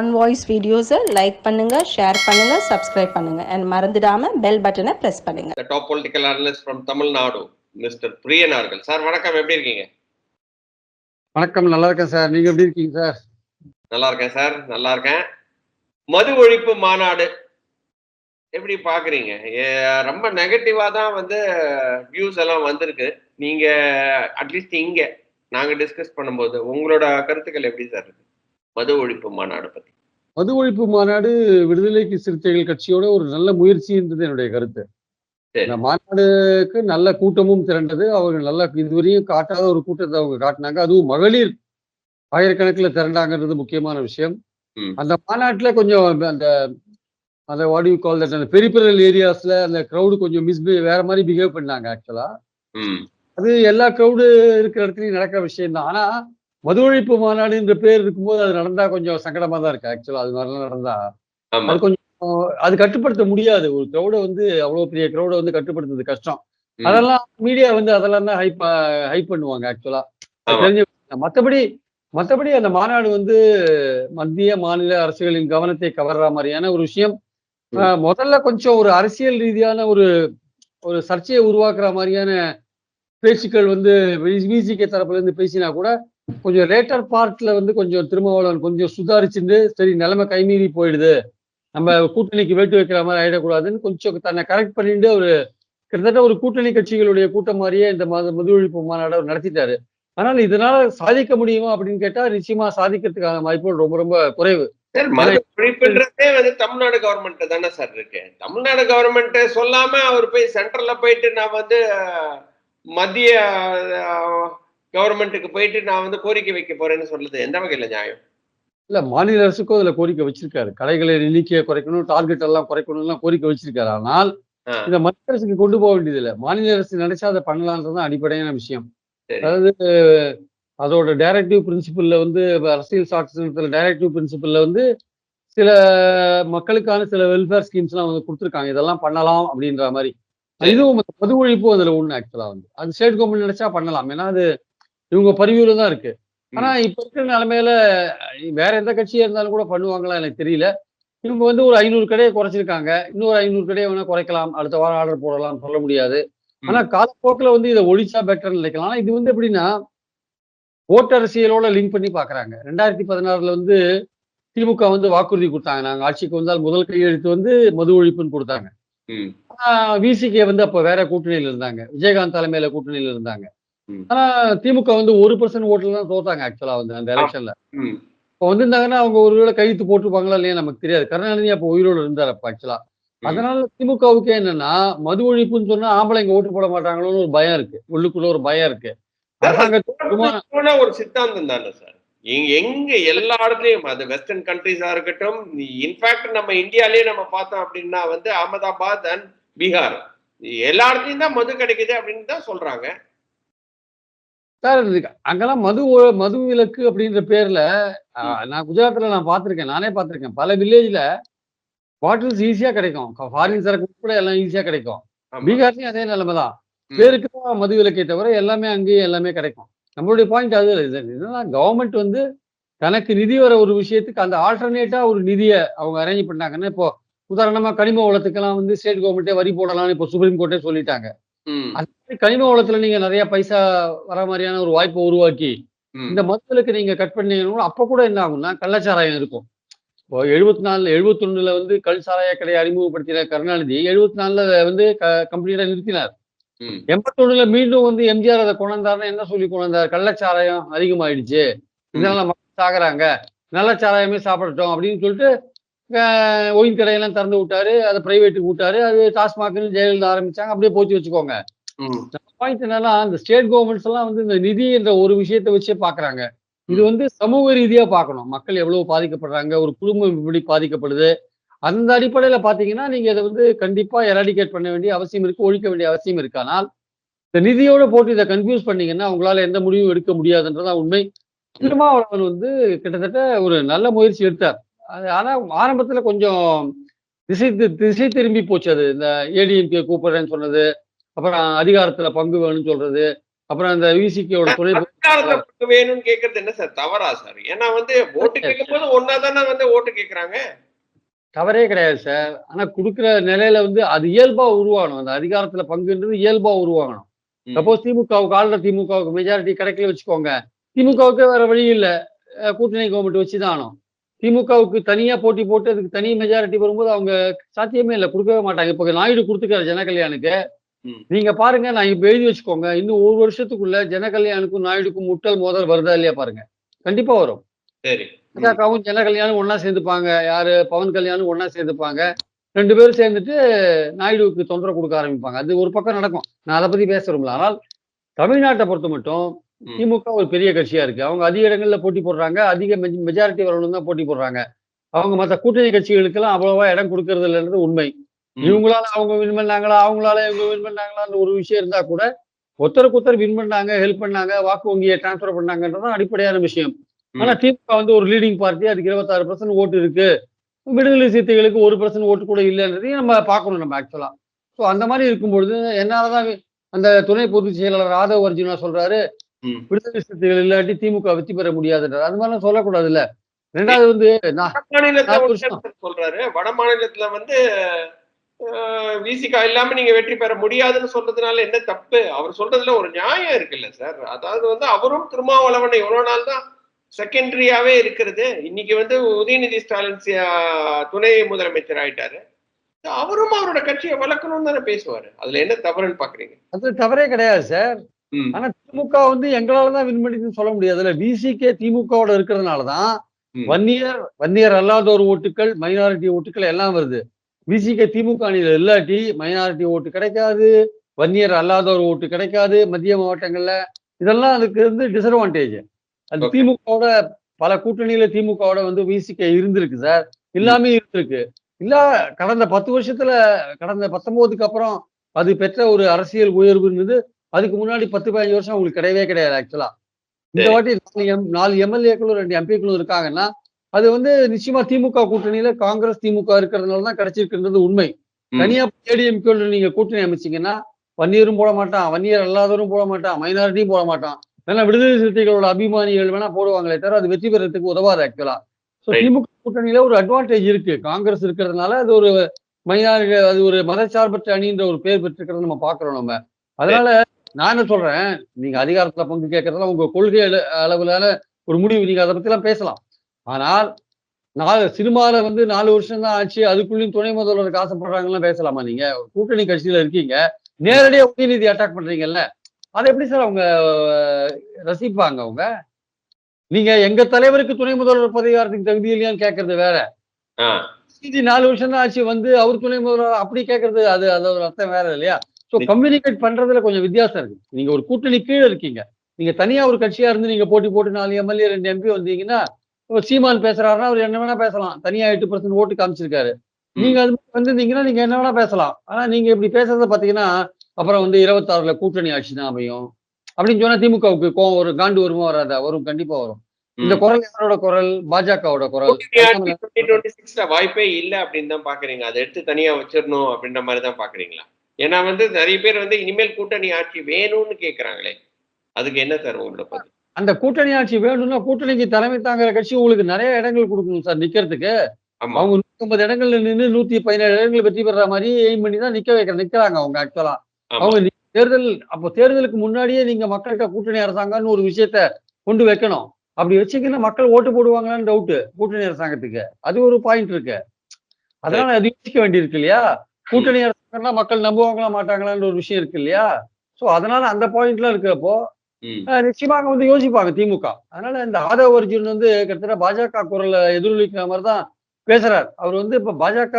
On voice வீடியோஸை like பண்ணுங்க share பண்ணுங்க சப்ஸ்கிரைப் பண்ணுங்க. அண்ட் மறந்துடாம பெல் பட்டனை பிரஸ் பண்ணுங்க. The top political analyst from Tamil Nadu, Mr. Priyan அவர்கள். சார் வணக்கம். எப்படி இருக்கீங்க? வணக்கம். நல்லா இருக்கேன் சார் நீங்க எப்படி இருக்கீங்க சார் நல்லா இருக்கேன் சார் நல்லா இருக்கேன். மது ஒழிப்பு மாநாடு எப்படி பாக்குறீங்க ரொம்ப நெகட்டிவா தான் வந்து வியூஸ் எல்லாம் வந்திருக்கு. நீங்க அட்லீஸ்ட் இங்க நாங்க டிஸ்கஸ் பண்ணும்போது உங்களோட கருத்துக்கள் எப்படி சார் இருக்கு மது ஒழிப்பு மாநாடு பத்தி. மது ஒழிப்பு மாநாடு விடுதலைக்கு சிறுத்தைகள் கட்சியோட ஒரு நல்ல முயற்சி என்றது என்னுடைய கருத்து. மாநாடுக்கு நல்ல கூட்டமும் திரண்டது. அவங்க நல்ல இதுவரையும் காட்டாத ஒரு கூட்டத்தை அவங்க காட்டினாங்க. அதுவும் மகளிர் ஆயிரக்கணக்கில் திரண்டாங்கிறது முக்கியமான விஷயம். அந்த மாநாட்டுல கொஞ்சம் அந்த அந்த வாட் யூ கால் தட் அந்த பெரிபரல் ஏரியாஸ்ல அந்த crowd கொஞ்சம் மிஸ் வேற மாதிரி பிஹேவ் பண்ணாங்க ஆக்சுவலா அது எல்லா க்ரௌடு இருக்கிற இடத்துலயும் நடக்கிற விஷயம் தான் ஆனா மது ஒழிப்பு மாநாடுன்ற பேர் இருக்கும்போது அது நடந்தா கொஞ்சம் சங்கடமா தான் இருக்கு. ஆக்சுவலா அது மாதிரிலாம் நடந்தா அது கொஞ்சம் அது கட்டுப்படுத்த முடியாது. ஒரு க்ரௌடை வந்து அவ்வளவு பெரிய க்ரௌடை வந்து கட்டுப்படுத்துறது கஷ்டம். அதெல்லாம் மீடியா வந்து அதெல்லாம் தான் ஹைப் ஹைப் பண்ணுவாங்க ஆக்சுவலா. தெரிஞ்ச. மத்தபடி மத்தபடி அந்த மாநாடு வந்து மத்திய மாநில அரசுகளின் கவனத்தை கவர்ற மாதிரியான ஒரு விஷயம். முதல்ல கொஞ்சம் ஒரு அரசியல் ரீதியான ஒரு ஒரு சர்ச்சையை உருவாக்குற மாதிரியான பேச்சுக்கள் வந்து விசிகே தரப்புல இருந்து பேசினா கூட கொஞ்சம் லேட்டர் பார்ட்ல வந்து கொஞ்சம் திருமாவளவன் கொஞ்சம் சுதாரிச்சுட்டு சரி நிலைமை கைமீறி போயிடுது. நம்ம கூட்டணிக்கு வேட்டு வைக்கிற மாதிரி ஆயிடக்கூடாதுன்னு கொஞ்சம் தன்னை கரெக்ட் பண்ணிட்டு ஒரு கிட்டத்தட்ட ஒரு கூட்டணி கட்சிகளுடைய கூட்டம் மாதிரியே இந்த மாத மது ஒழிப்பு மாநாடு அவர் நடத்திட்டாரு. ஆனால் இதனால சாதிக்க முடியுமா அப்படின்னு கேட்டா நிச்சயமா சாதிக்கிறதுக்கான வாய்ப்புகள் ரொம்ப ரொம்ப குறைவு. ஒழிப்புன்றதே வந்து தமிழ்நாடு கவர்மெண்ட் தானே சார் இருக்கு. தமிழ்நாடு கவர்மெண்ட் சொல்லாம அவர் போய் சென்ட்ரல்ல போயிட்டு நான் வந்து மத்திய கவர்மெண்ட்டுக்கு போயிட்டு நான் வந்து கோரிக்கை வைக்க போறேன்னு சொல்லுது எந்த வகையில நியாயம்? இல்ல மாநில அரசுக்கும் அதுல கோரிக்கை வச்சிருக்காரு. கடைகளை எண்ணிக்கையை குறைக்கணும் டார்கெட் எல்லாம் குறைக்கணும் எல்லாம் கோரிக்கை வச்சிருக்காரு. ஆனால். இதை மத்திய அரசுக்கு கொண்டு போக வேண்டியது இல்ல மாநில அரசு நினைச்சா அதை பண்ணலான்றதுதான் அடிப்படையான விஷயம். அதாவது அதோட டைரக்டிவ் பிரின்சிபல்ல வந்து அரசியல் சாசனத்துல டைரக்டிவ் பிரின்சிபல்ல வந்து சில மக்களுக்கான சில வெல்ஃபேர் ஸ்கீம்ஸ்லாம் வந்து கொடுத்துருக்காங்க. இதெல்லாம் பண்ணலாம் அப்படின்ற மாதிரி. இதுவும் அந்த மது ஒழிப்பும் அதுல ஒண்ணு ஆக்சுவலா வந்து. அது ஸ்டேட் கவர்மெண்ட் நினைச்சா பண்ணலாம். ஏன்னா அது இவங்க பரிவியூல தான் இருக்கு. ஆனா இப்ப இருக்கிற நிலைமையில வேற எந்த கட்சியா இருந்தாலும் கூட பண்ணுவாங்களா எனக்கு தெரியல. இவங்க வந்து ஒரு ஐநூறு கடையை குறைச்சிருக்காங்க. இன்னொரு ஐநூறு கடையை வேணா குறைக்கலாம். அடுத்த வாரம் ஆர்டர் போடலாம் சொல்ல முடியாது. ஆனா காலப்போக்கில் வந்து இதை ஒழிச்சா பெட்டர்னு நினைக்கலாம். ஆனா இது வந்து எப்படின்னா ஓட்டு அரசியலோட லிங்க் பண்ணி பாக்குறாங்க. ரெண்டாயிரத்தி பதினாறுல வந்து திமுக வந்து வாக்குறுதி கொடுத்தாங்க. நாங்க ஆட்சிக்கு வந்தால் முதல் கையெழுத்து வந்து மது ஒழிப்புன்னு கொடுத்தாங்க. விசிகே வந்து அப்ப வேற கூட்டணியில இருந்தாங்க. விஜயகாந்த் தலைமையில கூட்டணியில இருந்தாங்க. ஆனா திமுக வந்து ஒரு பர்சன்ட் ஓட்டுல தான் தோத்தாங்க ஆக்சுவலா வந்து அந்த எலெக்ஷன்ல. இப்போ வந்திருந்தாங்கன்னா அவங்க ஒருவேளை கையெழுத்து போட்டுருப்பாங்களா இல்லையா நமக்கு தெரியாது. கருணாநிதி அப்போ உயிரோடு இருந்தார் அப்ப ஆக்சுவலா. அதனால திமுகவுக்கு என்னன்னா மது ஒழிப்புன்னு சொன்னா ஆம்பளைங்க ஓட்டு போட மாட்டாங்களோன்னு ஒரு பயம் இருக்கு. உள்ளுக்குள்ள ஒரு பயம் இருக்கு. ஒரு சித்தாந்தம் தானே சார். இங்க எங்க எல்லா இடத்துலயும் அது வெஸ்டர்ன் கண்ட்ரிஸா இருக்கட்டும் இன்ஃபேக்ட் நம்ம இந்தியாலயே நம்ம பார்த்தோம் அப்படின்னா வந்து அகமதாபாத் அண்ட் பீகார். எல்லா இடத்துலயும் தான் மது கிடைக்குது அப்படின்னு தான் சொல்றாங்க. சார் அங்கெல்லாம் மது மது விலக்கு அப்படின்ற பேர்ல நான் குஜராத்ல நான் பார்த்திருக்கேன் நானே பார்த்திருக்கேன். பல வில்லேஜ்ல பாட்டில்ஸ் ஈஸியா கிடைக்கும். ஃபாரின் சரக்கு கூட எல்லாம் ஈஸியா கிடைக்கும். பீகார்லயும் அதே நிலைமை தான். பேருக்கு தான் மது விலக்கை தவிர எல்லாமே அங்கேயும் எல்லாமே கிடைக்கும். நம்மளுடைய பாயிண்ட் அது என்னன்னா கவர்மெண்ட் வந்து தனக்கு நிதி வர ஒரு விஷயத்துக்கு அந்த ஆல்டர்னேட்டா ஒரு நிதியை அவங்க அரேஞ்ச் பண்ணாங்கன்னா இப்போ உதாரணமா கனிம வளத்துக்கெல்லாம் வந்து ஸ்டேட் கவர்மெண்ட்டே வரி போடலாம்னு இப்போ சுப்ரீம் கோர்ட்டே சொல்லிட்டாங்க. கனிம வளத்துல நீங்க நிறைய பைசா வர மாதிரியான ஒரு வாய்ப்பை உருவாக்கி. இந்த மதுவிலக்கு நீங்க கட் பண்ணீங்கன்னா அப்ப கூட என்ன ஆகும்னா கள்ளச்சாராயம் இருக்கும். இப்போ எழுபத்தி நாலுல எழுபத்தொன்னுல வந்து கல் சாராய கடையை அறிமுகப்படுத்தின கருணாநிதி. எழுபத்தி நாலுல வந்து கம்ப்ளீட்டா நிறுத்தினார். எண்பத்தொன்னுல மீண்டும் வந்து எம்ஜிஆர் அதை கொண்டாந்தாருன்னா என்ன சொல்லி கொண்டாந்தார் கள்ளச்சாராயம் அதிகமாயிடுச்சு. இதனால மக்கள் சாகுறாங்க. நல்ல சாராயமே சாப்பிடட்டும் அப்படின்னு சொல்லிட்டு ஒயின் கடையெல்லாம் திறந்து விட்டாரு அதை பிரைவேட்டுக்கு விட்டாரு. அது டாஸ்மாக்னு ஜெயலலிதா ஆரம்பிச்சாங்க. அப்படியே போச்சு வச்சுக்கோங்க. பாயிண்ட் என்னன்னா இந்த ஸ்டேட் கவர்மெண்ட்ஸ் எல்லாம் வந்து இந்த நிதி என்ற ஒரு விஷயத்தை வச்சே பாக்குறாங்க. இது வந்து சமூக ரீதியா பார்க்கணும் மக்கள் எவ்வளவு பாதிக்கப்படுறாங்க ஒரு குடும்பம் எப்படி பாதிக்கப்படுது? அந்த அடிப்படையில பாத்தீங்கன்னா நீங்க இதை வந்து கண்டிப்பா எராடிகேட் பண்ண வேண்டிய அவசியம் இருக்கு ஒழிக்க வேண்டிய அவசியம் இருக்கு. ஆனால் இந்த நிதியோட போட்டு இதை கன்ஃபியூஸ் பண்ணீங்கன்னா உங்களால எந்த முடிவும் எடுக்க முடியாதுன்றதான் உண்மை. திருமாவளவன் வந்து கிட்டத்தட்ட ஒரு நல்ல முயற்சி எடுத்தார். ஆனா ஆரம்பத்துல கொஞ்சம் திசை திசை திரும்பி போச்சு அது. இந்த ஏடிஎம்கே கூப்பிடுறேன்னு சொன்னது அப்புறம் அதிகாரத்துல பங்கு வேணும்னு சொல்றது அப்புறம் அந்த விசிகேவோட துணை வேணும்னு கேக்குறது என்ன சார்? தவறா சார்? ஏன்னா வந்து ஓட்டு கேட்கும் போது ஒன்னா தானே வந்து ஓட்டு கேக்குறாங்க? தவறே கிடையாது சார். ஆனா கொடுக்குற நிலையில வந்து அது இயல்பா உருவாகணும். அந்த அதிகாரத்துல பங்குன்றது இயல்பா உருவாகணும். சப்போஸ் திமுகவுக்கு ஆளுற திமுகவுக்கு மெஜாரிட்டி கிடைக்கல வச்சுக்கோங்க. திமுகவுக்கு வேற வழி இல்ல. கூட்டணி கவர்மெண்ட் வச்சுதான் திமுகவுக்கு தனியா போட்டி போட்டு அதுக்கு தனி மெஜாரிட்டி வரும்போது அவங்க சாத்தியமே இல்லை கொடுக்கவே மாட்டாங்க. இப்போ நாயுடு கொடுத்துக்காரு ஜனகல்யாணுக்கு. நீங்க பாருங்க நான் இப்ப எழுதி வச்சுக்கோங்க. இன்னும் ஒரு வருஷத்துக்குள்ள ஜனகல்யாணுக்கும் நாயுடுக்கும் முட்டல் மோதல் வருதா இல்லையா பாருங்க. கண்டிப்பா வரும். சரி. பாஜகவும் ஜன கல்யாணம் ஒண்ணா சேர்ந்துப்பாங்க. யாரு? பவன் கல்யாணம் ஒண்ணா சேர்ந்துப்பாங்க. ரெண்டு பேரும் சேர்ந்துட்டு நாயுடுவுக்கு தொந்தரவு கொடுக்க ஆரம்பிப்பாங்க. அது ஒரு பக்கம் நடக்கும். நான் அதை பத்தி பேசுறோம்ல ஆனால் தமிழ்நாட்டை பொறுத்த மட்டும். திமுக ஒரு பெரிய கட்சியா இருக்கு. அவங்க அதிக இடங்கள்ல போட்டி போடுறாங்க. அதிக மெஜாரிட்டி வரணும் தான் போட்டி போடுறாங்க. அவங்க மற்ற கூட்டணி கட்சிகளுக்கெல்லாம் அவ்வளவா இடம் கொடுக்கறது இல்லைன்றது உண்மை. இவங்களால அவங்க வின் பண்ணாங்களா? அவங்களால இவங்க வின் பண்ணாங்களான்னு ஒரு விஷயம் இருந்தா கூட ஒருத்தருக்கு ஒருத்தர் வின் பண்ணாங்க ஹெல்ப் பண்ணாங்க வாக்கு வங்கியை டிரான்ஸ்ஃபர் பண்ணாங்கன்றதான் அடிப்படையான விஷயம். ஆனா திமுக வந்து ஒரு லீடிங் பார்ட்டி அதுக்கு இருபத்தாறு பர்சன்ட் ஓட்டு இருக்கு. விடுதலை சிறுத்தைகளுக்கு ஒரு பர்சன்ட் ஓட்டு கூட இல்லைன்றதையும் நம்ம பார்க்கணும் நம்ம ஆக்சுவலா ஸோ அந்த மாதிரி இருக்கும்பொழுது என்னாலதான் அந்த துணை பொதுச் செயலாளர் ஆதவ் அர்ஜுனா சொல்றாரு. விடுதலை சிறுத்தைகள் இல்லாட்டி திமுக வெற்றி பெற முடியாதுன்றார். அது மாதிரிலாம் சொல்லக்கூடாதுல்ல. ரெண்டாவது வந்து சொல்றாரு. வட மாநிலத்துல வந்து விசிகா இல்லாம நீங்க வெற்றி பெற முடியாதுன்னு சொல்றதுனால என்ன தப்பு? அவர் சொல்றதுல ஒரு நியாயம் இருக்குல்ல சார். அதாவது வந்து அவரும் திருமாவளவன் எவ்வளவு நாள் தான் செகண்டரியாவே இருக்கிறது. இன்னைக்கு வந்து உதயநிதி ஸ்டாலின் துணை முதலமைச்சர் ஆயிட்டாரு. அவரும் அவரோட கட்சியை வளர்க்கணும்னு தானே பேசுவாரு. அதுல என்ன தவறுன்னு பாக்குறீங்க? அது தவறே கிடையாது சார். ஆனா திமுக வந்து எங்களால தான் வின் பண்ணிச்சுன்னு சொல்ல முடியாதுல்ல. பிசிகே திமுகவோட இருக்கிறதுனால தான் ம். வன்னியர் வன்னியர் அல்லாதோர் ஓட்டுகள் மைனாரிட்டி ஓட்டுகள் எல்லாம் வருது. பிசிகே திமுக அணியில இல்லாட்டி மைனாரிட்டி ஓட்டு கிடைக்காது வன்னியர் அல்லாதோர் ஓட்டு கிடைக்காது மத்திய மாவட்டங்கள்ல. இதெல்லாம் அதுக்கு வந்து டிஸ்அட்வான்டேஜ் அது. திமுகவோட பல கூட்டணியில திமுகவோட வந்து விசிகே இருந்திருக்கு சார். எல்லாமே இருந்திருக்கு. இல்ல கடந்த பத்து வருஷத்துல கடந்த பத்தொன்பதுக்கு அப்புறம் அது பெற்ற ஒரு அரசியல் உயர்வுன்றது அதுக்கு முன்னாடி பத்து பதினஞ்சு வருஷம் உங்களுக்கு கிடையவே கிடையாது ஆக்சுவலா இந்த. வாட்டி நாலு எம் நாலு எம்எல்ஏக்களும் ரெண்டு எம்பிக்களும் இருக்காங்கன்னா அது வந்து நிச்சயமா திமுக கூட்டணியில காங்கிரஸ் திமுக இருக்கிறதுனால தான் கிடைச்சிருக்குன்றது உண்மை. தனியா ஏடிஎம்கே நீங்க கூட்டணி அமைச்சீங்கன்னா வன்னியரும் போட மாட்டான் வன்னியர் அல்லாதவரும் போட மாட்டான் மைனாரிட்டியும் போட மாட்டான் வேணா விடுதலை சிறுத்தைகளோட அபிமானிகள் வேணா போடுவாங்களே தவிர அது வெற்றி பெறதுக்கு உதவாது ஆக்சுவலா ஸோ. திமுக கூட்டணியில ஒரு அட்வான்டேஜ் இருக்கு காங்கிரஸ் இருக்கிறதுனால அது ஒரு மைனாரிட்டி அது ஒரு மதச்சார்பற்ற அணின்ற ஒரு பேர் பெற்றிருக்கிறத நம்ம பாக்குறோம் நம்ம அதனால நான் என்ன சொல்றேன் நீங்க அதிகாரத்துல பங்கு கேட்கறதுலாம் உங்க கொள்கை அள- அளவுலான ஒரு முடிவு நீங்க அதை பத்தி எல்லாம் பேசலாம். ஆனால் நாலு சினிமால வந்து நாலு வருஷம் தான் ஆச்சு அதுக்குள்ளேயும் துணை முதல்வருக்கு ஆசைப்படுறாங்கலாம் பேசலாமா நீங்க? கூட்டணி கட்சியில இருக்கீங்க நேரடியா உதயநிதி அட்டாக் பண்றீங்கல்ல அதை எப்படி சார் அவங்க ரசிப்பாங்க அவங்க? நீங்க எங்க தலைவருக்கு துணை முதல்வர் பதவி வரதுக்கு தகுதி இல்லையான்னு கேட்கறது வேற. நாலு வருஷம் தான் ஆச்சு வந்து அவர் துணை முதல்வர் அப்படி கேட்கறது அது அது ஒரு அர்த்தம் வேற இல்லையா? ஸோ. கம்யூனிகேட் பண்றதுல கொஞ்சம் வித்தியாசம் இருக்கு. நீங்க ஒரு கூட்டணி கீழே இருக்கீங்க. நீங்க தனியா ஒரு கட்சியா இருந்து நீங்க போட்டி போட்டு நாலு எம்எல்ஏ ரெண்டு எம்பி வந்தீங்கன்னா இப்ப சீமான் பேசுறாருன்னா அவர் என்ன வேணா பேசலாம். தனியா எட்டு பர்சன்ட் ஓட்டு காமிச்சிருக்காரு. நீங்க அது மாதிரி வந்திருந்தீங்கன்னா நீங்க என்ன வேணா பேசலாம். ஆனா நீங்க இப்படி பேசுறத பாத்தீங்கன்னா அப்புறம் வந்து இருபத்தாறுல கூட்டணி ஆட்சி தான் அமையும். அப்படின்னு சொன்னா திமுகவுக்கு கோவம் வரும் காண்டு வருமா வராதா? வரும் கண்டிப்பா வரும். இந்த. குரல் யாரோட குரல்? பாஜகவோட குரல். கூட்டணி ஆட்சி 2026 வாய்ப்பே இல்ல அப்படின்னு தான் பாக்குறீங்க. அதை எடுத்து தனியா வச்சிடணும் அப்படின்ற மாதிரி தான் பாக்குறீங்களா? ஏன்னா வந்து நிறைய பேர் வந்து இனிமேல் கூட்டணி ஆட்சி வேணும்னு கேக்குறாங்களே. அதுக்கு என்ன சார் உங்களோட பதில் அந்த கூட்டணி ஆட்சி வேணும்னா கூட்டணிக்கு தலைமை தாங்குற கட்சி உங்களுக்கு நிறைய இடங்கள் கொடுக்கணும் சார் நிக்கிறதுக்கு. அவங்க நூத்தி ஐம்பது இடங்கள்ல நின்று நூத்தி பதினேழு இடங்கள் வெற்றி பெற மாதிரி எய்ம் பண்ணி தான் நிக்க வைக்கிற நிக்கிறாங்க அவங்க ஆக்சுவலா. அவங்க தேர்தல் அப்போ தேர்தலுக்கு முன்னாடியே நீங்க மக்கள்கிட்ட கூட்டணி அரசாங்கம்னு ஒரு விஷயத்த கொண்டு வைக்கணும். அப்படி வச்சீங்கன்னா மக்கள் ஓட்டு போடுவாங்களான்னு டவுட் கூட்டணி அரசாங்கத்துக்கு. அது ஒரு பாயிண்ட் இருக்கு. அதனால அது யோசிக்க வேண்டியிருக்கு இல்லையா? கூட்டணி அரசாங்கம்னா மக்கள் நம்புவாங்களா மாட்டாங்களான்ற ஒரு விஷயம் இருக்கு இல்லையா? சோ அதனால அந்த பாயிண்ட்லாம் இருக்கிறப்போ நிச்சயமாக வந்து யோசிப்பாங்க திமுக. அதனால இந்த ஆதவ அர்ஜுன் வந்து கிட்டத்தட்ட பாஜக குரல்ல எதிரொலிக்கிற மாதிரி தான் பேசுறார். அவர் வந்து இப்ப பாஜக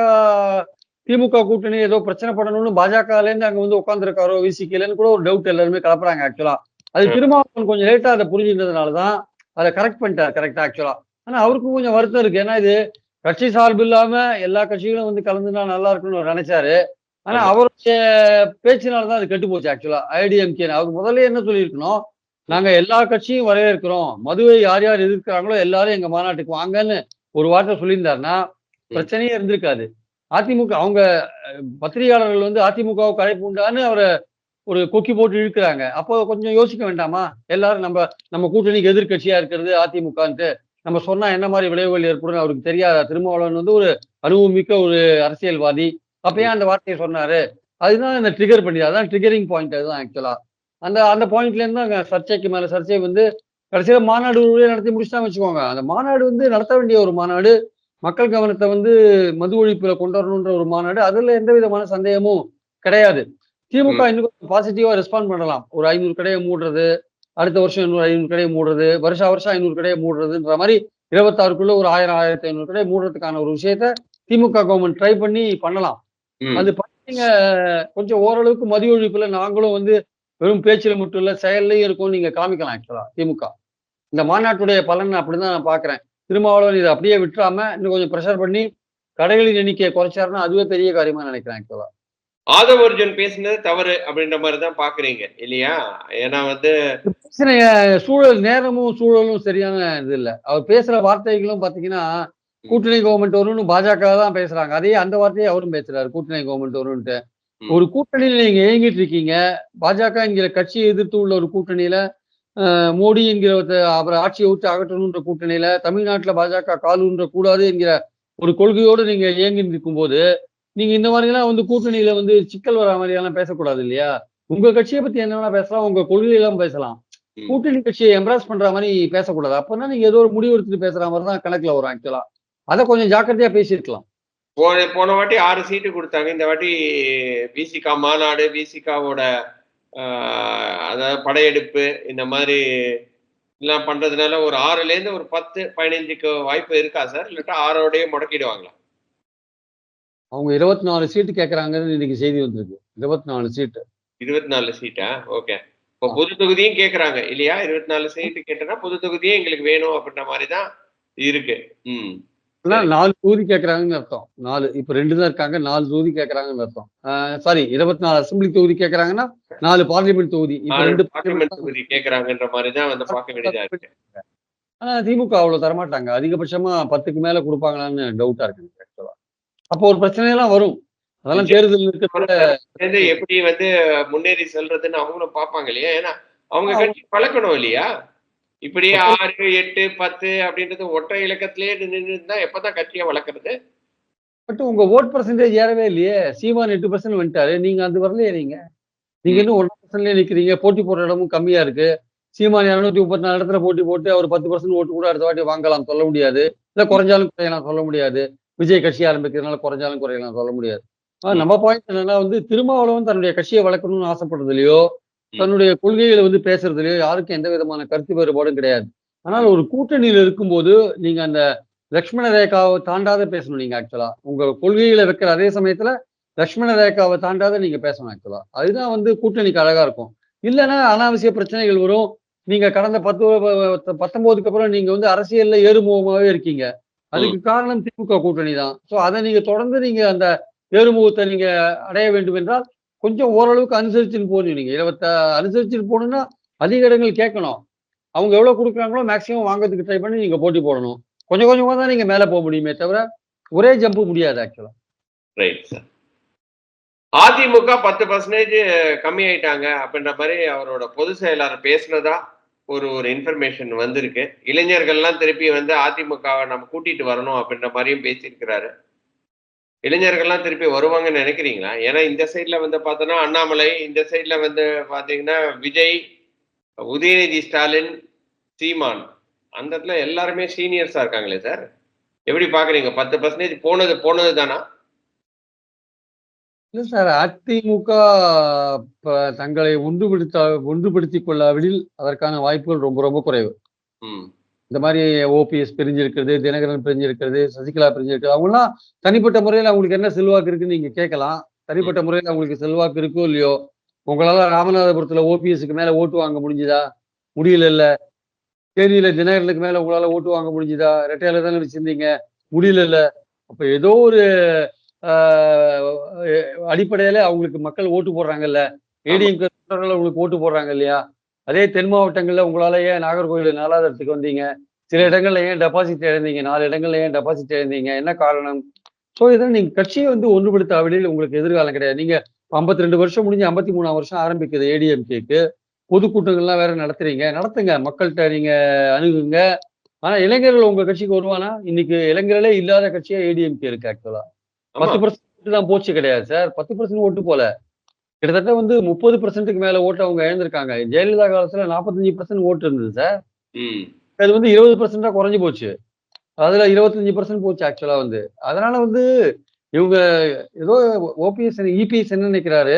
திமுக கூட்டணி ஏதோ பிரச்சனை பண்ணணும்னு பாஜகல இருந்து அங்க வந்து உட்காந்துருக்காரோ விசிக்கலன்னு கூட ஒரு டவுட் எல்லாருமே கலப்புறாங்க ஆக்சுவலா அது. திருமாவளவன் கொஞ்சம் லேட்டா அதை புரிஞ்சுன்றதுனாலதான் அதை கரெக்ட் பண்ணிட்டார் கரெக்டா ஆக்சுவலா ஆனா அவருக்கும் கொஞ்சம் வருத்தம் இருக்கு. ஏன்னா இது கட்சி சார்பு இல்லாம எல்லா கட்சிகளும் வந்து கலந்துனா நல்லா இருக்கும்னு நினைச்சாரு. ஆனா. அவருடைய பேச்சினால தான் அது கெட்டு போச்சு ஆக்சுவலா ஐடிஎம்கே அவர் முதல்ல என்ன சொல்லியிருக்கணும்? நாங்க எல்லா கட்சியும் வரவேற்கிறோம். மதுவை யார் யார் எதிர்க்கிறாங்களோ எல்லாரும் எங்க மாநாட்டுக்கு வாங்கன்னு ஒரு வார்த்தை சொல்லியிருந்தாருன்னா பிரச்சனையே இருந்திருக்காது. அதிமுக அவங்க பத்திரிகையாளர்கள் வந்து அதிமுகவுக்கு அழைப்பு உண்டான்னு அவரை ஒரு கொக்கி போட்டு இழுக்கிறாங்க. அப்போ கொஞ்சம் யோசிக்க வேண்டாமா? எல்லாரும் நம்ம நம்ம கூட்டணிக்கு எதிர்க்கட்சியா இருக்கிறது அதிமுகன்ட்டு. நம்ம சொன்னா என்ன மாதிரி விளைவுகள் ஏற்படும் அவருக்கு தெரியாதா? திருமாவளவன் வந்து ஒரு அனுபவமிக்க ஒரு அரசியல்வாதி. அப்ப ஏன் அந்த வார்த்தையை சொன்னாரு. அதுதான் இந்த ட்ரிகர் பண்ணி அதான் ட்ரிகரிங் பாயிண்ட் அதுதான் ஆக்சுவலா அந்த அந்த பாயிண்ட்ல இருந்து அங்க சர்ச்சைக்கு மேல சர்ச்சை வந்து கடைசியில மாநாடு நடத்தி முடிச்சுட்டா வச்சுக்கோங்க. அந்த மாநாடு வந்து நடத்த வேண்டிய ஒரு மாநாடு மக்கள் கவனத்தை வந்து மது ஒழிப்புல கொண்டு வரணுன்ற ஒரு மாநாடு அதுல எந்த விதமான சந்தேகமும் கிடையாது. திமுக இன்னும் கொஞ்சம் பாசிட்டிவா ரெஸ்பாண்ட் பண்ணலாம். ஒரு ஐநூறு கடையை மூடுறது அடுத்த வருஷம் இன்னொரு ஐநூறு கடையை மூடுறது வருஷா வருஷம் ஐநூறு கடையை மூடுறதுன்ற மாதிரி இருபத்தாறுக்குள்ள ஒரு ஆயிரம் ஆயிரத்தி ஐநூறு கடையை மூடுறதுக்கான ஒரு விஷயத்த திமுக கவர்மெண்ட் ட்ரை பண்ணி பண்ணலாம். அது பண்ணீங்க கொஞ்சம் ஓரளவுக்கு மது ஒழிப்புல நாங்களும் வந்து வெறும் பேச்சுல மட்டும் இல்ல செயல்லையும் இருக்கும் நீங்க காமிக்கலாம் ஆக்சுவலா திமுக. இந்த மாநாட்டுடைய பலன் அப்படிதான் நான் பாக்குறேன். திருமாவளவன் இதை அப்படியே விட்டுறாம இன்னும் கொஞ்சம் ப்ரெஷர் பண்ணி கடைகளின் எண்ணிக்கையை குறைச்சாருன்னா அதுவே பெரிய காரியமா நினைக்கிறேன் ஆக்சுவலா ஆதவ அர்ஜுன் பேசினது தவறு அப்படின்ற மாதிரி தான் பாக்குறீங்க இல்லையா? ஏன்னா வந்து சூழல் நேரமும் சூழலும் சரியான இது இல்ல. அவர் பேசுற வார்த்தைகளும் பாத்தீங்கன்னா கூட்டணி கவர்மெண்ட் வரும்னு பாஜக தான் பேசுறாங்க. அதே அந்த வார்த்தையை அவரும் பேசுறாரு கூட்டணி கவர்மெண்ட் வரும்ன்ட்டு ம். ஒரு கூட்டணியில நீங்க இயங்கிட்டு இருக்கீங்க பாஜக என்கிற கட்சியை எதிர்த்து உள்ள ஒரு கூட்டணியில மோடி என்கிற அவரை ஆட்சியை விட்டு அகற்றணுன்ற கூட்டணியில தமிழ்நாட்டுல பாஜக காலூன்ற கூடாது என்கிற ஒரு கொள்கையோடு நீங்க இயங்கி இருக்கும்போது நீங்க இந்த மாதிரி எல்லாம் வந்து கூட்டணியில வந்து சிக்கல் வர மாதிரி எல்லாம் பேசக்கூடாது இல்லையா? உங்க கட்சியை பத்தி என்ன வேணா பேசலாம் உங்க கொள்கையெல்லாம் பேசலாம். கூட்டணி கட்சியை எம்ப்ராஸ் பண்ற மாதிரி பேசக்கூடாது. அப்பதான் நீங்க ஏதோ ஒரு முடிவு எடுத்துட்டு பேசுற மாதிரி தான் கணக்குல வரும் ஆக்சுவலா அதை கொஞ்சம் ஜாக்கிரதையா பேசியிருக்கலாம். போன போன வாட்டி ஆறு சீட்டு கொடுத்தாங்க. இந்த வாட்டி பிசிகா மாநாடு பிசிகாவோட அதாவது படையெடுப்பு இந்த மாதிரி எல்லாம் பண்றதுனால ஒரு ஆறுல இருந்து ஒரு பத்து பதினஞ்சுக்கு வாய்ப்பு இருக்கா சார்? இல்லாட்டா ஆறோடய முடக்கிடுவாங்களா? அவங்க இருபத்தி நாலு சீட்டு கேட்கறாங்கன்னு இன்னைக்கு செய்தி வந்திருக்கு. இருபத்தி நாலு சீட்டு. இருபத்தி நாலு சீட்டா? ஓகே. இப்போ பொது தொகுதியும் கேக்குறாங்க. இல்லையா? இருபத்தி நாலு சீட்டு கேட்டனா பொது தொகுதியும் எங்களுக்கு வேணும் அப்படின்ற மாதிரி தான் இருக்கு. ம். நாலு தொகுதி கேட்கறாங்கன்னு அர்த்தம். நாலு இப்ப ரெண்டு தான் இருக்காங்க நாலு தொகுதி கேட்கறாங்கன்னு அர்த்தம். சாரி இருபத்தி நாலு அசம்பிளி தொகுதி கேட்கறாங்கன்னா நாலு பார்லிமெண்ட் தொகுதி. இப்ப ரெண்டு பார்லிமெண்ட் தொகுதி கேக்குறாங்கன்ற மாதிரி தான் வந்து பார்க்க வேண்டியதா இருக்கு. ஆனா திமுக அவ்வளவு தரமாட்டாங்க. அதிகபட்சமா பத்துக்கு மேல கொடுப்பாங்களான்னு டவுட்டா இருக்கு ஆக்சுவலா அப்போ ஒரு பிரச்சனையெல்லாம் வரும். அதெல்லாம் தேர்தல் இருக்கிற எப்படி வந்து முன்னேறி செல்றதுன்னு அவங்களும் பார்ப்பாங்க இல்லையா? ஏன்னா அவங்க. கட்சி பழக்கணும் இல்லையா? இப்படி ஆறு எட்டு பத்து அப்படின்றது ஒற்றை இலக்கத்திலேயே நின்று தான் எப்பதான் கட்சியை வளர்க்கறது? பட் உங்க ஓட் பர்சன்டேஜ் ஏறவே இல்லையே. சீமான் எட்டு பர்சன்ட் வந்துட்டாரு. நீங்க அது வரலையே நீங்க. நீங்க இன்னும் ஒன்றரை பர்சன்ட்லயே நிக்கிறீங்க. போட்டி போடுற இடமும் கம்மியா இருக்கு. சீமான் இருநூத்தி முப்பத்தி நாலு இடத்துல போட்டி போட்டு அவர் பத்து பர்சன்ட் ஓட்டு கூட அடுத்த வாட்டி வாங்கலாம் சொல்ல முடியாது. இல்ல குறைஞ்சாலும் குறையலாம் சொல்ல முடியாது. விஜய் கட்சி ஆரம்பிக்கிறதுனால குறைஞ்சாலும் குறையலாம் சொல்ல முடியாது. நம்ம பாயிண்ட் என்னன்னா வந்து திருமாவளவன் தன்னுடைய கட்சியை வளர்க்கணும்னு ஆசைப்படுறதுலயோ தன்னுடைய கொள்கைகளை வந்து பேசுறதுலயோ யாருக்கும் எந்த விதமான கருத்து வேறுபாடும் கிடையாது. ஆனால் ஒரு கூட்டணியில இருக்கும்போது நீங்க அந்த லக்ஷ்மண ரேகாவை தாண்டாத பேசணும் நீங்க ஆக்சுவலா உங்க கொள்கைகளை வைக்கிற அதே சமயத்துல லக்ஷ்மண ரேகாவை தாண்டாத நீங்க பேசணும் ஆக்சுவலா அதுதான் வந்து கூட்டணிக்கு அழகா இருக்கும். இல்லைன்னா அனாவசிய பிரச்சனைகள் வரும். நீங்க கடந்த பத்து பத்தொன்பதுக்கு அப்புறம் நீங்க வந்து அரசியல்ல ஏறுமுகமாவே இருக்கீங்க. அதுக்கு காரணம் திமுக கூட்டணி தான் ஸோ அதை நீங்க தொடர்ந்து நீங்க அந்த ஏறுமுகத்தை நீங்க அடைய வேண்டும் என்றால் கொஞ்சம் ஓரளவுக்கு அனுசரிச்சுன்னு போகணும் நீங்க. இருபத்த அனுசரிச்சுட்டு போகணுன்னா அதிக இடங்கள் கேட்கணும். அவங்க எவ்வளவு கொடுக்குறாங்களோ மேக்ஸிமம் வாங்குறதுக்கு ட்ரை பண்ணி நீங்க போட்டி போடணும். கொஞ்சம் கொஞ்சமாக தான் நீங்க மேல போக முடியுமே தவிர ஒரே ஜம்ப் முடியாது ஆக்சுவலா ரைட் சார் அதிமுக பத்து பர்சன்டேஜ் கம்மி ஆயிட்டாங்க அப்படின்ற மாதிரி அவரோட பொதுச் செயலாளர் பேசுனதா ஒரு ஒரு இன்ஃபர்மேஷன் வந்திருக்கு. இளைஞர்கள்லாம் திருப்பி வந்து அதிமுகவை நம்ம கூட்டிட்டு வரணும் அப்படின்ற மாதிரியும் பேசியிருக்கிறாரு. இளைஞர்கள்லாம் திருப்பி வருவாங்கன்னு நினைக்கிறீங்களா? ஏன்னா இந்த சைட்ல வந்து பார்த்தோன்னா அண்ணாமலை இந்த சைட்ல வந்து பாத்தீங்கன்னா விஜய் உதயநிதி ஸ்டாலின் சீமான். அந்த இடத்துல எல்லாருமே சீனியர்ஸா இருக்காங்களே சார் எப்படி பாக்குறீங்க? பத்து பர்சன்டேஜ் போனது போனது தானா? இல்ல சார் அதிமுக தங்களை ஒன்றுபடுத்த ஒன்றுபடுத்திக் கொள்ளாவிடில் அதற்கான வாய்ப்புகள் ரொம்ப ரொம்ப குறைவு. ம். இந்த மாதிரி ஓபிஎஸ் பிரிஞ்சிருக்கிறது தினகரன் பிரிஞ்சிருக்கிறது சசிகலா பிரிஞ்சிருக்கிறது அவங்கலாம் தனிப்பட்ட முறையில் அவங்களுக்கு என்ன செல்வாக்கு இருக்குன்னு நீங்க கேட்கலாம். தனிப்பட்ட முறையில் அவங்களுக்கு செல்வாக்கு இருக்கோ இல்லையோ உங்களால ராமநாதபுரத்துல ஓபிஎஸ்க்கு மேல ஓட்டு வாங்க முடிஞ்சுதா? முடியல இல்ல தேனியில தினகரனுக்கு மேல உங்களால ஓட்டு வாங்க முடிஞ்சுதா? ரெட்டையில தானே வச்சிருந்தீங்க? முடியல இல்ல அப்ப ஏதோ ஒரு ஆஹ், அடிப்படையில அவங்களுக்கு மக்கள் ஓட்டு போடுறாங்கல்ல. ஏடிஎம் உங்களுக்கு ஓட்டு போடுறாங்க இல்லையா? அதே தென் மாவட்டங்கள்ல உங்களால ஏன் நாகர்கோவில் நாலாவது இடத்துக்கு வந்தீங்க? சில இடங்கள்ல ஏன் டெபாசிட் இழந்தீங்க? நாலு இடங்கள்ல ஏன் டெபாசிட் இழந்தீங்க? என்ன காரணம்? ஸோ இதை நீங்க கட்சியை வந்து ஒன்றுபடுத்தாவிடில் உங்களுக்கு எதிர்காலம் கிடையாது. நீங்க ஐம்பத்தி ரெண்டு வருஷம் முடிஞ்சு ஐம்பத்தி மூணாம் வருஷம் ஆரம்பிக்குது ஏடிஎம்கேக்கு பொதுக்கூட்டங்கள்லாம் வேற நடத்துறீங்க. நடத்துங்க. மக்கள்கிட்ட நீங்க அணுகுங்க. ஆனா இளைஞர்கள் உங்க கட்சிக்கு வருவானா? இன்னைக்கு இளைஞர்களே இல்லாத கட்சியா ஏடிஎம்கே இருக்கு ஆக்சுவலா பத்து பர்சன்ட் தான் போச்சு கிடையாது சார். பத்து பர்சன்ட் ஓட்டு போல. கிட்டத்தட்ட வந்து முப்பது பர்சன்ட்டுக்கு மேல ஓட்டு அவங்க இழந்திருக்காங்க. ஜெயலலிதா காலத்துல நாற்பத்தஞ்சு பர்சன்ட் ஓட்டு இருந்தது சார். அது வந்து இருபது பர்சன்டா குறைஞ்சு போச்சு. அதுல இருபத்தஞ்சு பர்சன்ட் போச்சு ஆக்சுவலா வந்து. அதனால வந்து இவங்க ஏதோ ஓபிஎஸ் இபிஎஸ் என்ன நினைக்கிறாரு.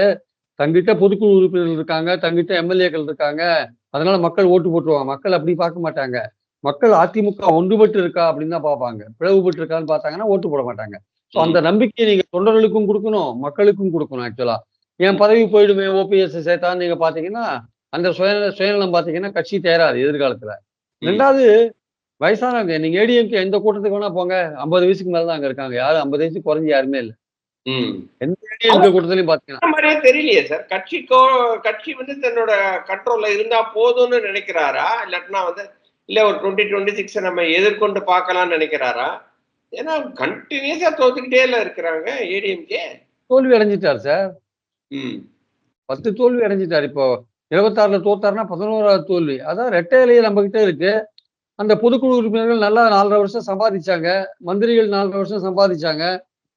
தங்கிட்ட பொதுக்குழு உறுப்பினர்கள் இருக்காங்க தங்கிட்ட எம்எல்ஏக்கள் இருக்காங்க. அதனால மக்கள் ஓட்டு போட்டுருவாங்க. மக்கள் அப்படி பார்க்க மாட்டாங்க. மக்கள் அதிமுக ஒன்றுபட்டு இருக்கா அப்படின்னு தான் பார்ப்பாங்க. பிளவுபட்டு இருக்கான்னு பார்த்தாங்கன்னா ஓட்டு போட மாட்டாங்க. ஸோ அந்த நம்பிக்கையை நீங்க தொண்டர்களுக்கும் கொடுக்கணும் மக்களுக்கும் கொடுக்கணும் ஆக்சுவலா என் பதவி போயிடுமே ஓபிஎஸ் சேர்த்தான்னு நீங்க பாத்தீங்கன்னா அந்த சுய சுயநலம் பாத்தீங்கன்னா கட்சி தேராது எதிர்காலத்துல. ரெண்டாவது வயசானவங்க நீங்க ஏடிஎம்கே எந்த கூட்டத்துக்கு வேணா போங்க. ஐம்பது வயசுக்கு மேல தான் அங்க இருக்காங்க. யாரும் ஐம்பது வயசுக்கு குறைஞ்சு யாருமே இல்ல. ம். ஏடிஎம்கே கூட்டத்திலையும் பாத்தீங்கன்னா. மாதிரியே தெரியலையே சார். கட்சிக்கோ கட்சி வந்து தன்னோட கண்ட்ரோல்ல இருந்தா போதும்னு நினைக்கிறாரா? இல்லாட்டினா வந்து இல்ல ஒரு டுவெண்ட்டி டுவெண்ட்டி சிக்ஸ் நம்ம எதிர்கொண்டு பார்க்கலாம்னு நினைக்கிறாரா? ஏன்னா கண்டினியூஸா தோத்துக்கிட்டே இல்ல இருக்கிறாங்க ஏடிஎம்கே தோல்வி அடைஞ்சிட்டார் சார். பத்து தோல்வி அடைஞ்சிட்டார். இப்போ இருபத்தாறுல தோத்தாருன்னா பதினோராவது தோல்வி. அதான் ரெட்டை இலையே நம்ம கிட்ட இருக்கு. அந்த பொதுக்குழு உறுப்பினர்கள் நல்லா நாலரை வருஷம் சம்பாதிச்சாங்க. மந்திரிகள் நாலரை வருஷம் சம்பாதிச்சாங்க.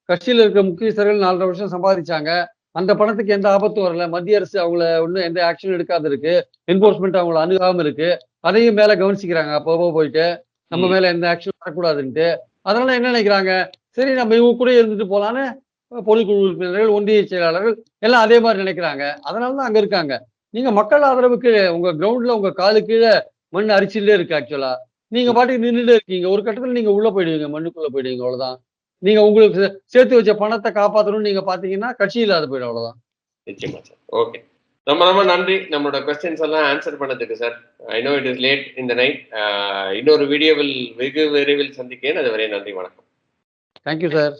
கட்சியில் இருக்க முக்கியஸ்தர்கள் நாலரை வருஷம் சம்பாதிச்சாங்க. அந்த பணத்துக்கு எந்த ஆபத்தும் வரல. மத்திய அரசு அவங்கள ஒன்றும் எந்த ஆக்ஷன் எடுக்காத இருக்கு என்போர்ஸ்மெண்ட் அவங்கள அணுகாம இருக்கு. அதையும் மேல கவனிச்சுக்கிறாங்க. அப்போ போயிட்டு நம்ம. மேல எந்த ஆக்ஷன் வரக்கூடாதுன்ட்டு. அதனால என்ன நினைக்கிறாங்க? சரி நம்ம இவங்க கூட இருந்துட்டு போலான்னு பொதுக்குழு உறுப்பினர்கள் ஒன்றிய செயலாளர்கள் எல்லாம் அதே மாதிரி நினைக்கிறாங்க. அதனால தான் அங்க இருக்காங்க. நீங்க மக்கள் ஆதரவுக்கு உங்க கிரவுண்ட்ல உங்க காலு கீழே மண் அரிச்சிலே இருக்கு ஆக்சுவலா நீங்க பாட்டுக்கு நின்றுட்டே இருக்கீங்க. ஒரு கட்டத்துல நீங்க உள்ள போயிடுவீங்க மண்ணுக்குள்ள போயிடுவீங்க அவ்வளவுதான். நீங்க உங்களுக்கு சேர்த்து வச்ச பணத்தை காப்பாத்தணும்னு நீங்க பாத்தீங்கன்னா கட்சி இல்லாத போயிடும் அவ்வளவுதான். நிச்சயமா சார் ஓகே ரொம்ப ரொம்ப நன்றி. நம்மளோட கொஸ்டின்ஸ் எல்லாம் ஆன்சர் பண்ணதுக்கு sir I know it is late இந்த நைட் இன்னொரு வீடியோவில் வெகு விரைவில் சந்திக்கிறேன். அதுவரை நன்றி வணக்கம். Thank you sir